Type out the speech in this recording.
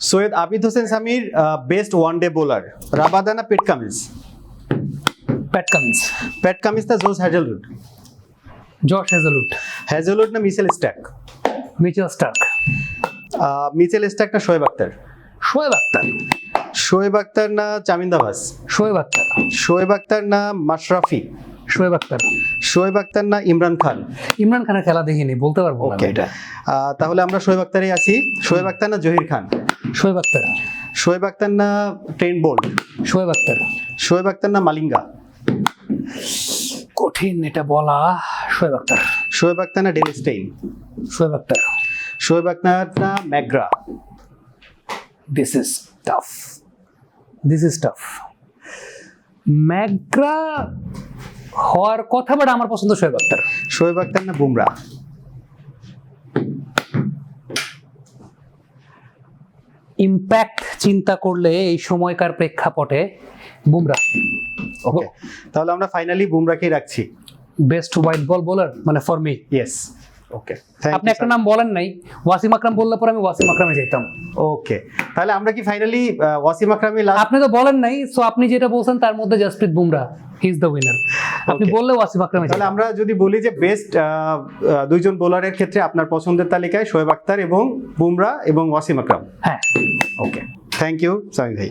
Syed Abid Hossain Samir best one day bowler রাবাদানা Pat Cummins Pat Cummins. Pat Cummins না Josh Hazlewood Josh Hazlewood. Hazlewood না Mitchell Starc? Mitchell Starc Mitchell Starc না শোয়েব আক্তার শোয়েব আক্তার শোয়েব আক্তার না চামিন্দা ভাস? শোয়েব আক্তার শোয়েব আক্তার না মাশরাফি? শোয়েব আক্তার শোয়েব আক্তার না ইমরান খান? ইমরান খানের খেলা দেখিনি বলতে পারব ওকে এটা। তাহলে আমরা শোয়েব আক্তারেই আছি। শোয়েব আক্তার না জহির খান? শোয়েব আক্তার। শোয়েব আক্তার না ট্রেন বোল্ট? শোয়েব আক্তার। শোয়েব আক্তার না মালিঙ্গা? কঠিন এটা বলা শোয়েব আক্তার। শোয়েব আক্তার না ডেল স্টেইন শোয়েব আক্তার। শোয়েব আক্তার না McGrath? This is tough this is tough McGrath হওয়ার কথা বাট আমার পছন্দ শোয়েব আক্তার। শোয়েব আক্তার না বুমরা? ইম্প্যাক্ট চিন্তা করলে এই সময়কার প্রেক্ষাপটে বুমরা। ওকে তাহলে আমরা ফাইনালি বুমরাকেই রাখছি। বেস্ট হোয়াইট বল বোলার মানে ফর মি ইয়েস ওকে আপনি একটা নাম বলেন নাই ওয়াসিম আকরাম বললে পরে আমি ওয়াসিম আকরামে যেতাম ওকে তাহলে আমরা কি ফাইনালি ওয়াসিম আকরামি আপনি তো বলেন নাই সো আপনি যেটা বলছেন তার মধ্যে Jasprit Bumrah he is the winner আপনি. বললে আকরাম আকরামে তাহলে আমরা যদি বলি যে বেস্ট দুইজন বোলারের ক্ষেত্রে আপনার পছন্দের তালিকায় শোয়েব আক্তার এবং বুমরা এবং ওয়াসিম আকরাম। হ্যাঁ। ওকে থ্যাংক ইউ সামি ভাই।